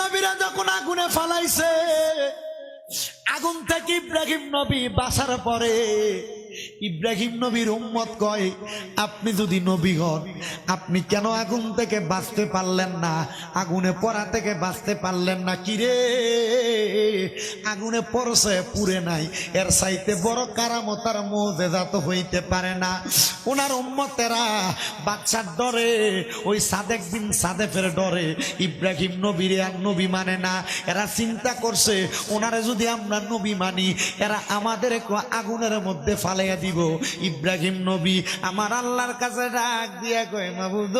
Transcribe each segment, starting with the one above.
নবীরা যখন আগুনে ফালাইছে আগুন থেকে ইব্রাহিম নবী বাসার পরে ইব্রাহিম নবীর উম্মত কয়, আপনি যদি নবী হন, আপনি কেন আগুন থেকে বাঁচতে পারলেন না? আগুনে পড়া থেকে বাঁচতে পারলেন না কিরে আগুনে পড়ছে পুরে নাই। এর সাইতে বড় কারামতার মোজেজা তো হইতে পারে না। ওনার উম্মতেরা বাচ্চার ডরে, ওই সাদেক বিন সাদেফের ডরে, ইব্রাহিম নবীরে আর নবী মানে না। এরা চিন্তা করছে, ওনারে যদি আমরা নবী মানি, এরা আমাদের আগুনের মধ্যে ফালাইয়া দিব। ইব্রাহিম নবী আমার আল্লাহর কাছে ডাক দিয়া কয়, মাবুদ,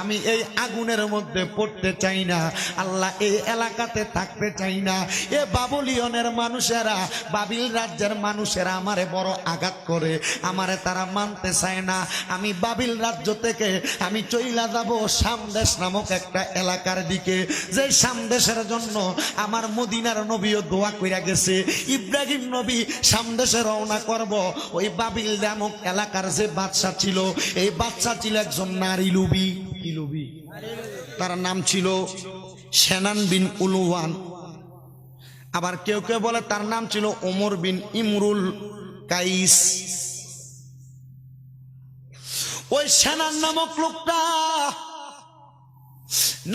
আমি এই আগুনের মধ্যে পড়তে চাই না। আল্লাহ এই এলাকাতে থাকতে চাই না। এ বাবুলিয়নের মানুষেরা, বাবিল রাজ্যের মানুষেরা আমারে বড় আঘাত করে। আমারে তারা মানতে চায় না। আমি বাবিল রাজ্য থেকে আমি চইলা যাব সামদেশ নামক একটা এলাকার দিকে। যে সামদেশের জন্য আমার মদিনার নবীও দোয়া কইরা গেছে, ইব্রাহিম নবী, সামদেশে রওনা করব। ওই বাবিল নামক এলাকার যে বাদশা ছিল, এই বাচ্চা ছিল একজন নারী লুবি লুবি তার নাম ছিল সেনান বিন উলুয়ান আবার কেউ কেউ বলে তার নাম ছিল ওমর বিন ইমরুল কাইস। ওই সেনান নামক লোকটা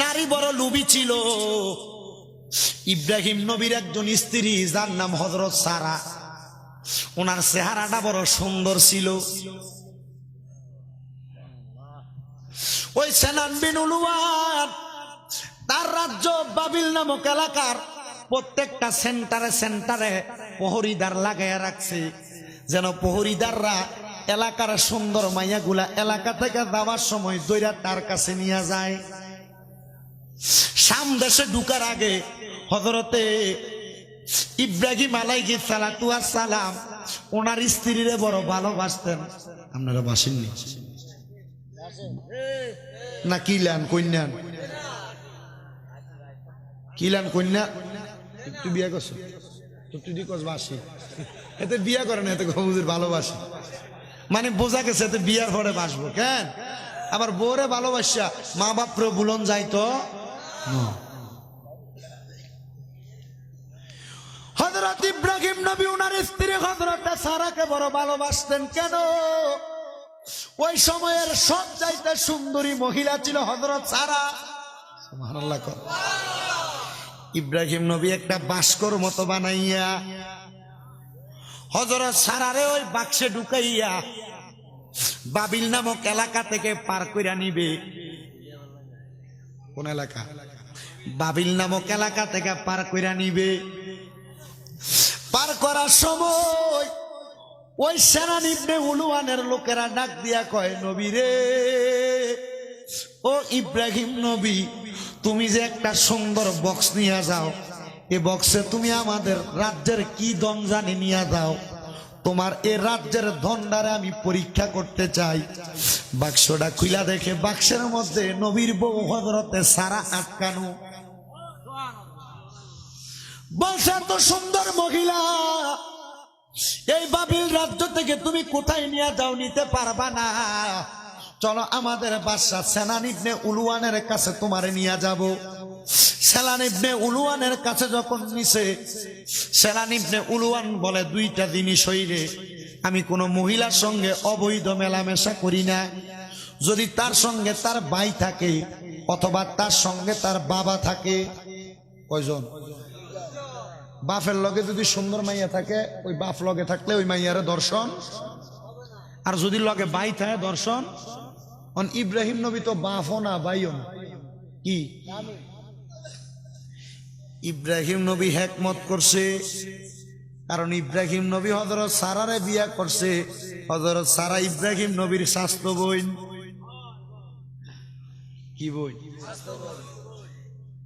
নারী বড় লুবি ছিল। ইব্রাহিম নবীর একজন স্ত্রী, যার নাম হজরত সারা। ওনার চেহারাটা বড় সুন্দর ছিল। ওই সেনান বিন তার রাজ্য বাবিল নামক এলাকার প্রত্যেকটা সেন্টারে সেন্টারে প্রহরীদার লাগাইয়া রাখছে, যেন প্রহরীদাররা এলাকার সুন্দর মাইয়াগুলা এলাকা থেকে যাওয়ার সময় দৈরা তার কাছে নিয়ে যায়। সামদেশে ঢুকার আগে হজরতে ইব্রাহিম আলাইহি সালাতু সালাম ওনার স্ত্রীরে বড় ভালোবাসতেন। আপনারা বাসেননি? না কিলান কন্যান কিলান কন্যা তুই বিয়া করছ? তো তুই কস বাসি। এতে বিয়ে করে না এতে গবুদের ভালোবাসি। মানে বোঝা গেছে এতে বিয়ার পরে বাসবো কেন? আবার বউরে ভালোবাসা মা বাপরে বুলন যাইতো হজরত ইব্রাহিম নবী, উনার স্ত্রী হজরত সারাকে বড় ভালোবাসতেন। কেন? ওই সময়ের সব চাইতে সুন্দরী মহিলা ছিল হজরত সারা। ইব্রাহিম নবী একটা বাস্কর মতো বানাইয়া হজরত সারারে ওই বাক্সে ঢুকাইয়া বাবিল নামক এলাকা থেকে পার কইরা নিবে। কোন এলাকা? বাবিল নামক এলাকা থেকে পার কইরা নিবে। পার করার সময় ওই সেনা নিবনে উলুয়ানের লোকেরা ডাক দিয়া কয়, নবী রে, ও ইব্রাহিম নবী, তুমি যে একটা সুন্দর বক্স নিয়ে যাও। এ বক্সে তুমি আমাদের রাজ্যের কি দম জানি নিয়ে যাও। তোমার এ রাজ্যের ধনডারে আমি পরীক্ষা করতে চাই। বাক্সটা খুইলা দেখে বাক্সের মধ্যে নবীর বউ হজরতে সারা আটকানো। বলছে, এত সুন্দর মহিলা। এই বাবিল রাজ্য থেকে তুমি কোথায় নিয়ে যাও, নিতে পারবা না। চলো আমাদের বাদশা সেনানিবনে উলুয়ানের কাছে তোমারে নিয়ে যাব। সেলানিবনে উলুয়ানের কাছে যখন নিছে সেলানিবনে উলুয়ান বলে, দুইটা জিনিস হইলে আমি কোনো মহিলার সঙ্গে অবৈধ মেলামেশা করি না। যদি তার সঙ্গে তার ভাই থাকে অথবা তার সঙ্গে তার বাবা থাকে। কয়জন? বাপের লগে যদি সুন্দর মাইয়া থাকে, ওই বাপ লগে থাকলে ওই মাইয়ারে দর্শন। আর যদি লগে বাই থাকে, দর্শন। অন ইব্রাহিম নবী তো বাপও না, বাইও না। কি? ইব্রাহিম নবী হেকমত করছে। কারণ ইব্রাহিম নবী হজরত সারারে বিয়া করছে। হজরত সারা ইব্রাহিম নবীর স্বাস্থ্য বইন। কি বই?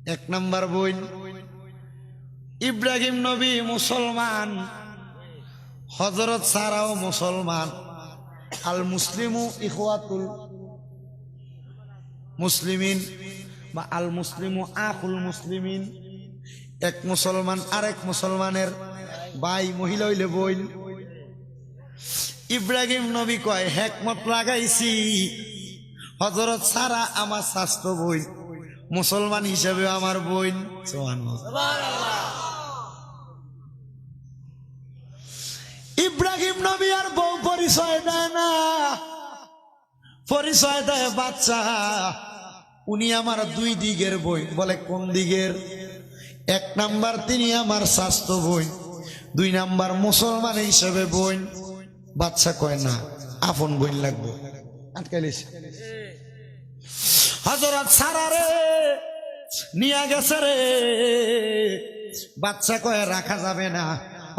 এক নাম্বার বইন। ইব্রাহিম নবী মুসলমান হজরত সারাও মুসলমান। আল মুসলিমু ইখওয়াতুল মুসলিমিন বা আল মুসলিমু আকুল মুসলিমিন। এক মুসলমান আরেক মুসলমানের ভাই মহিলা হইলে বইন ইব্রাহিম নবী কয়, হেকমত লাগাইছি। হজরত সারা আমার স্বাস্থ্য বই মুসলমান হিসেবে আমার বোন ইব্রাহিম আর বউ পরিচয় দেয় না। পরিচয় দেয় বাচ্চা। উনি আমার দুই দিকের বই। বলে, কোন দিকের এক নাম্বার তিনি আমার স্বাস্থ্য বই, দুই নাম্বার মুসলমান হিসেবে বই। বাচ্চা কয় না, আপন বই লাগবো। আটকাইলিস হজরত সারা রে, নিয়ে গেছে রে। বাচ্চা কয়ে, রাখা যাবে না।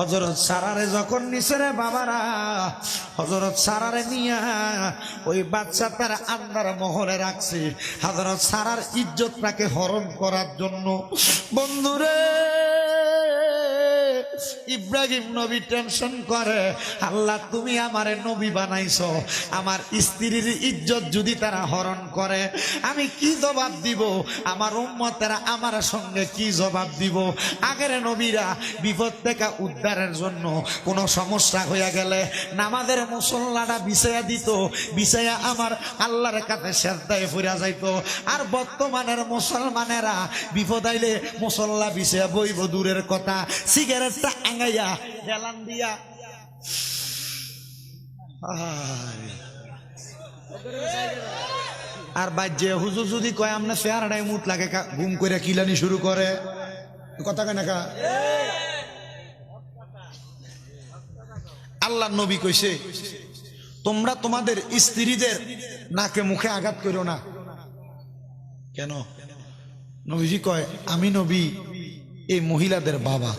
হজরত সারারে যখন নিছে রে বাবারা হজরত সারারে নিয়া ওই বাচ্চা তার আন্দার মহলে রাখছে। হজরত সারার ইজ্জতটাকে হরণ করার জন্য। বন্ধুরে! ইব্রাহিম নবী টেনশন করে, আল্লাহ, তুমি আমারে নবী বানাইছো। আমার স্ত্রীর ইজ্জত যদি তারা হরণ করে, আমি কি জবাব দিব? আমার উম্মতেরা আমার সঙ্গে কি জবাব দিব? আগের নবীরা বিপদ থেকে উদ্ধারের জন্য কোনো সমস্যা হইয়া গেলে নামাজের মুসল্লাটা বিছাইয়া দিত, বিছাইয়া আমার আল্লাহর কাছে শ্রদ্ধায় ফুরা যাইত। আর বর্তমানের মুসলমানেরা বিপদ আইলে মুসল্লা বিছাইয়া বইব দূরের কথা, সিগারেটটা আঙ্গাইয়া হেলান দিয়া। আর বাজ্যে হুজুর যদি কয় আমরা চেহারাটাই মুট লাগে গুম করে কিলানি শুরু করে? কথা কেন কা? আল্লাহ নবী কইছে, তোমরা তোমাদের স্ত্রীদের নাকে মুখে আঘাত করো না। কেন? নবীজি কয়, আমি নবী, এই মহিলাদের বাবা।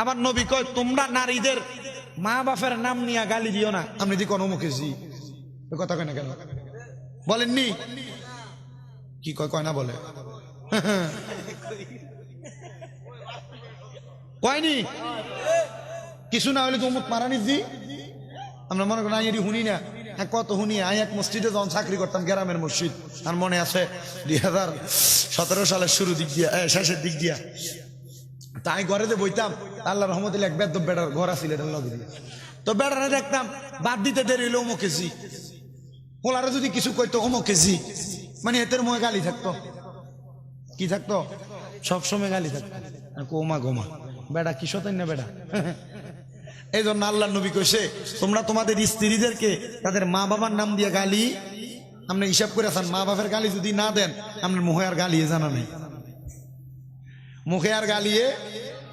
আবার নবী কয়, তোমরা নারীদের মা বাপের নাম নিয়ে গালি দিও না। আমি দি কোনো মুখে জি। কথা কয় না কেন? বলেননি? কি কয় কয় না বলে? কয়নি? কিছু না হলে তো উমুক মারানি দি আমরা মনে করি এটি শুনি না। হ্যাঁ কত শুনি আমি এক মসজিদে যখন চাকরি করতাম, গ্রামের মসজিদ। আর মনে আছে দুই হাজার সতেরো সালের শুরু দিক দিয়া শেষের দিক দিয়া। তাই ঘরে যে বইতাম। আল্লাহ রহমতুল্লাহ এক বেদ বেড়ার ঘর এটার লগে তো বেড়ারে দেখতাম, বাদ দিতে দেরি হইলে অমুকে জি। পোলারে যদি কিছু কইতো অমুকে জি। মানে এতের ময় গালি থাকতো। কি থাকতো? সবসময় গালি থাকতো। কোমা গোমা বেড়া কি সতেন না বেড়া? এই জন্য আল্লাহ নবী কইছে, তোমরা তোমাদের স্ত্রীদেরকে তাদের মা বাবার নাম দিয়ে গালি, আপনি হিসাব করে আছেন, মা বাবার গালি যদি না দেন, আপনার মুখে আর গালি জানা নাই। মুখে আর গালিয়ে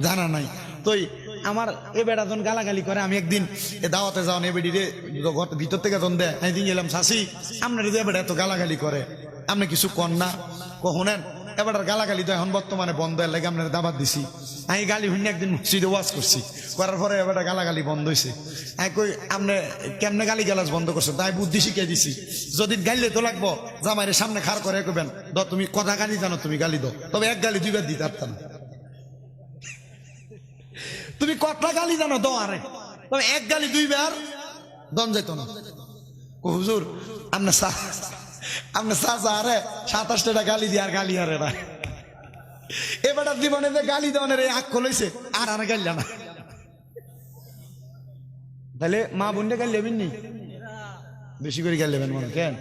জানা নাই। তোই আমার এ বেড়া যখন গালাগালি করে, আমি একদিন এ দাওয়াতে যাও এ বেডি রে ভিতর থেকে যখন দেয়। আমি দিন গেলাম শাসি আপনার যে বেড়া এত গালাগালি করে, আপনি কিছু কন না? কখনেন এবার গালাগালি তো এখন বর্তমানে বন্ধ, এর লাগে আপনার দাবাত দিছি। আমি গালি শুনে একদিন মসজিদে ওয়াজ করছি, করার পরে এবার গালাগালি বন্ধ হয়েছে আমি কই, আপনি কেমনে গালি গালাজ বন্ধ করছে তাই বুদ্ধি শিখিয়ে দিছি, যদি গাইলে তো লাগবো জামাইয়ের সামনে খার করে কবেন দ, তুমি কথা গালি জানো, তুমি গালি দাও। তবে এক গালি দুইবার দিতে পারতাম। তুমি কথা গালি জানো দাও আরে তবে এক গালি দুইবার দম যেত না। হুজুর আপনার সা আপনার চাচা আরে সাতাশটা গালি দিয়ে আর গালি আরে না। এবার জীবনে যে গালি দেওয়ানের এই আখ লইছে আর আর গাইল না তাহলে মা বোনটা গাল লেবেন নি? বেশি করে গাল লেবেন মনে কেন?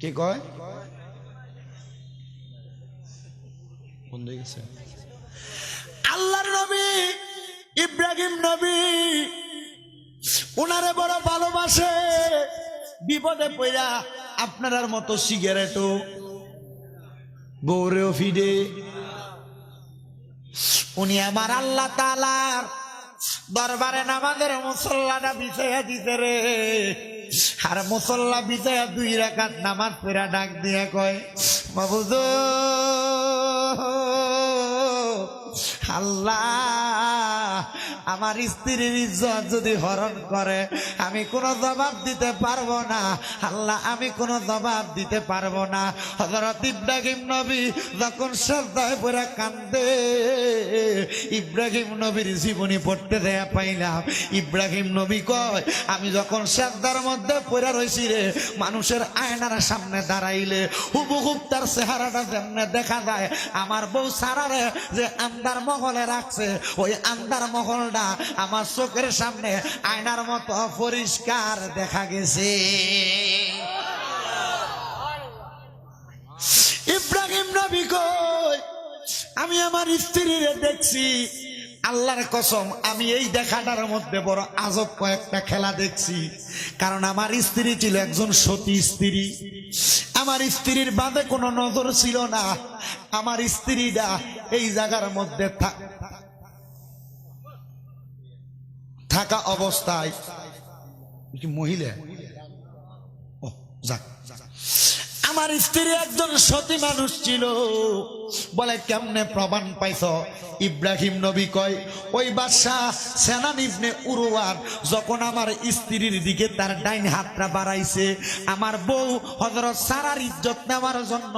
কে কয়? বন্ধ হয়ে গেছে আল্লাহর নবী ইব্রাহিম নবী, উনারে বড় ভালোবাসে। বিপদে পড়া আপনার মতো সিগারেটও বৌরেও ফিডে উনি আমার আল্লাহ তালার দরবারে নামাজের মুসল্লাটা বিছাইয়া দিতে রে। আর মুসল্লা বিছাইয়া দুই রাকাত নামাজ পেরা ডাক দিয়ে কয় বাবুদ আল্লাহ আমার স্ত্রীর ইজ্জত যদি হরণ করে, আমি কোনো জবাব দিতে পারব না। আল্লাহ, আমি কোনো জবাব দিতে পারব না। হজরত ইব্রাহিম নবী যখন শ্রদ্ধায় পড়ে কান্দে ইব্রাহিম নবীর জীবনী পড়তে দেয়া পাইলাম। ইব্রাহিম নবী কয়, আমি যখন শ্রদ্ধার মধ্যে পড়ে রয়েছি রে, মানুষের আয়নার সামনে দাঁড়াইলে হুবহুব তার চেহারাটা যেমনে দেখা যায়। আমার বউ সারারে যে আন্দার মহলে রাখছে, ওই আন্দার মহল আমলটা আমার চোখের সামনে আয়নার মতো পরিষ্কার দেখা গেছে। ইব্রাহিম নবী কই, আমি আমার স্ত্রীর দেখছি, আল্লাহর কসম, আমি এই দেখাটার মধ্যে বড় আজব কয়েকটা খেলা দেখছি। কারণ আমার স্ত্রী ছিল একজন সতী স্ত্রী। আমার স্ত্রীর বাদে কোনো নজর ছিল না। আমার স্ত্রীটা এই জায়গার মধ্যে থাকা অবস্থায়। কি মহিলা? ও যাক। আমার স্ত্রী একজন সতী মানুষ ছিল। বলে, কেমনে প্রমাণ পাইছ? ইব্রাহিম নবী কয়, ওই বাদশাহ সেনান ইবনে উরুয়ান যখন আমার স্ত্রীর দিকে তার ডাইন হাতটা বাড়াইছে, আমার বউ হজরত সারার ইজ্জত নেওয়ার জন্য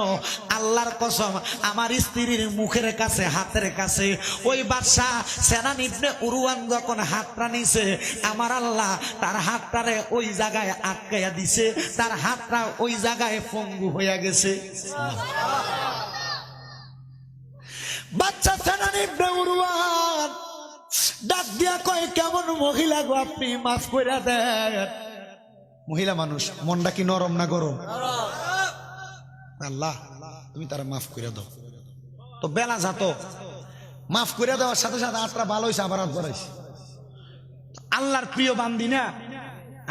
আল্লাহর কসম আমার স্ত্রীর মুখের কাছে, হাতের কাছে, ওই বাদশাহ সেনান ইবনে উরুয়ান যখন হাতটা নিছে, আমার আল্লাহ তার হাতটারে ওই জায়গায় আটকাইয়া দিছে, তার হাতটা ওই জায়গায় পঙ্গু হইয়া গেছে। বাচ্চা সেনান ইবনে উরুয়ান ডাক দিয়া কয়, কেমন মহিলা গো আপনি? মাফ কইরা দেন। মহিলা মানুষ, মনটা কি নরম না গরম? আল্লাহ, তুমি তারা মাফ করে দাও। তো বেলা যাত, মাফ করে দেওয়ার সাথে সাথে আটটা ভালো হয়েছে আবার বাড়াইছে আল্লাহর প্রিয় বান্দি না?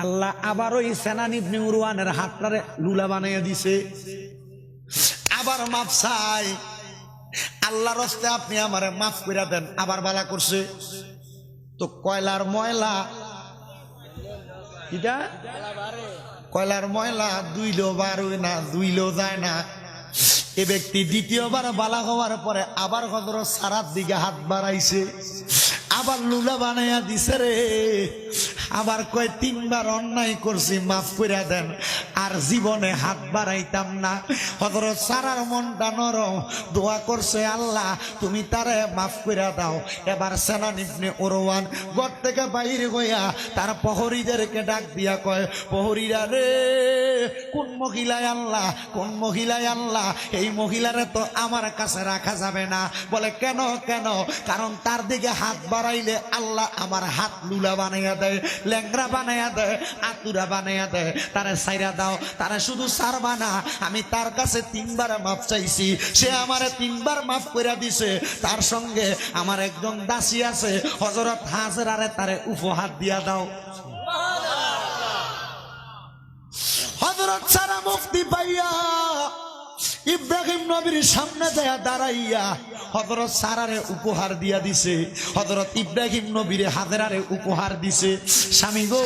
আল্লাহ আবার ওই সেনানিবনে উরওয়ানের হাতটারে লুলা বানাইয়া দিছে। আবার মাফ চাই। আল্লাহর রস্তে আপনি আমারে মাফ করে দেন, আবার বালা করছে। তো কয়লার ময়লা? এটা কয়লার ময়লা দুইলো বারোয় না দুইলো যায় না। এ ব্যক্তি দ্বিতীয়বার বালা হওয়ার পরে আবার কদর সারার দিকে হাত বাড়াইছে। আবার লুলা বানাইয়া দিছে রে। আবার কয়, তিনবার অন্যায় করছি, মাফ করে দেন। আর জীবনে হাত বাড়াইতাম না। হজরত সারার মনটা নরম। দোয়া করছে আল্লাহ, তুমি তারে মাফ করে দাও। এবার সেনা নিপনে ওরওয়ান ঘর থেকে বাইরে হইয়া তার প্রহরীদেরকে ডাক দিয়া কয়, প্রহরীরা রে কোন মহিলায় আল্লাহ, কোন মহিলায় আল্লাহ? এই মহিলারে তো আমার কাছে রাখা যাবে না। বলে, কেন কেন? কারণ তার দিকে হাত বাড়াইলে আল্লাহ আমার হাত লুলা বানাইয়া দেয় ল্যাংরা বানাইয়া দেয়, আতুরা বানাইয়া দেয়। তারে সাইরা দাও, তারা শুধু সারবা না। আমি তার কাছে তিনবার মাপ চাইছি। সে আমারে তিনবার মাফ করে দিছে। তার সঙ্গে আমার একজন দাসী আছে হজরত হাজরারে তারে উপহার দিয়া দাও। 的悲哀 ইব্রাহিম নবীর সামনে যায় দাঁড়াইয়া হজরত সারারে উপহার দিয়া দিছে হজরত ইব্রাহিম নবীরে হাজরারে উপহার দিছে। স্বামী গো,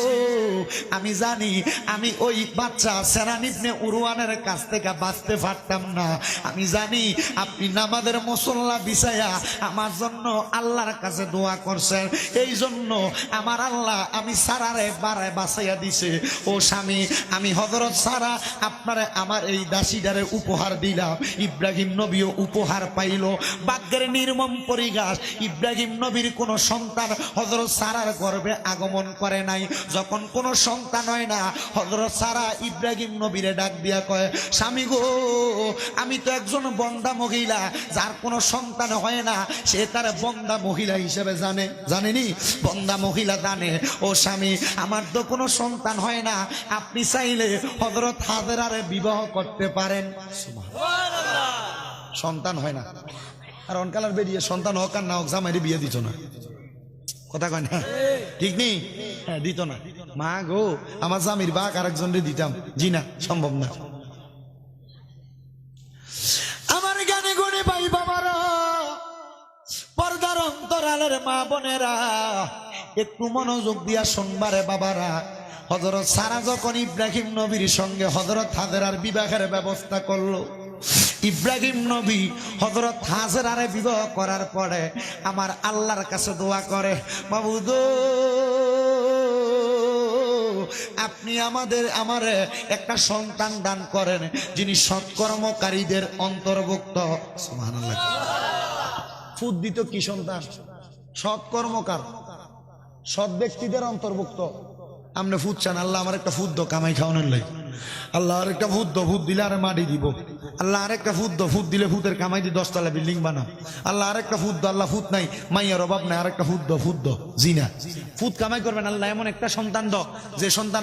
আমি জানি আমি ওই বাচ্চা সেরানিবনে উরওয়ানের কাছ থেকে বাঁচতে পারতাম না। আমি জানি আপনি নামাদের মুসল্লা বিছায়া আমার জন্য আল্লাহর কাছে দোয়া করছেন। এই জন্য আমার আল্লাহ আমি সারারে বাড়ায় বাঁচাইয়া দিছে। ও স্বামী, আমি হজরত সারা আপনারে আমার এই দাসীদারে উপহার দিলাম ইব্রাহিম নবীও উপহার পাইল। বাগ্যের নির্মম পরিগাস ইব্রাহিম নবীর কোনো সন্তান হজরত সারার গর্ভে আগমন করে নাই। যখন কোনো সন্তান হয় না হজরত সারা ইব্রাহিম নবীরে ডাক দিয়া কয়, স্বামী গো, আমি তো একজন বন্দা মহিলা, যার কোনো সন্তান হয় না, সে তার বন্দা মহিলা হিসেবে জানে। জানেনি? বন্দা মহিলা জানে, ও স্বামী, আমার তো কোনো সন্তান হয় না, আপনি চাইলে হজরত হাজরারে বিবাহ করতে পারেন। সন্তান হয় না। আর অনকালার বেরিয়ে সন্তান হোক আর না হোক, জামাইরে বিয়ে দিত না। কথা কয় না? ঠিক নেই? হ্যাঁ দিত না। মা গো, আমার জামির বাঘ আরেকজনরে দিতাম। জি না, সম্ভব না। আমার গানে গুনে ভাই বাবারা, পর্দার অন্তরালের মা বোনেরা, একটু মনোযোগ দিয়া শুনবারে বাবারা। হজরত সারা যখন ইব্রাহিম নবীর সঙ্গে হজরত হাজরার বিবাহের ব্যবস্থা করল ইব্রাহিম নবী হজরত হাজরারে বিবাহ করার পরে আমার আল্লাহর কাছে দোয়া করে বাবু গো আপনি আমাদের, আমার একটা সন্তান দান করেন যিনি সৎকর্মকারীদের অন্তর্ভুক্ত। সুবহানাল্লাহ। ফুদ দিত কি সন্তান? সৎকর্মকার, সৎ ব্যক্তিদের অন্তর্ভুক্ত। আপনি ফুদ চান, আল্লাহ আমার একটা ফুদ্দ দো কামাই খাওয়ানোর লাই আল্লাহ আর একটা ফুদ দিলে আর মাটি দিব। আল্লাহ আরেকটা ফুদ দো ফুদ দিলে ফুতের কামাই দিয়ে দশতলা বিল্ডিং বানাও। আল্লাহ আরেকটা একটা দো আল্লাহ ফুত নাই, মাইয়ার অভাব নাই, আরেকটা ফুদ দো ফুদ দো জিনা। ফুদ কামাই করবেন আল্লাহ, এমন একটা সন্তান দ যে সন্তান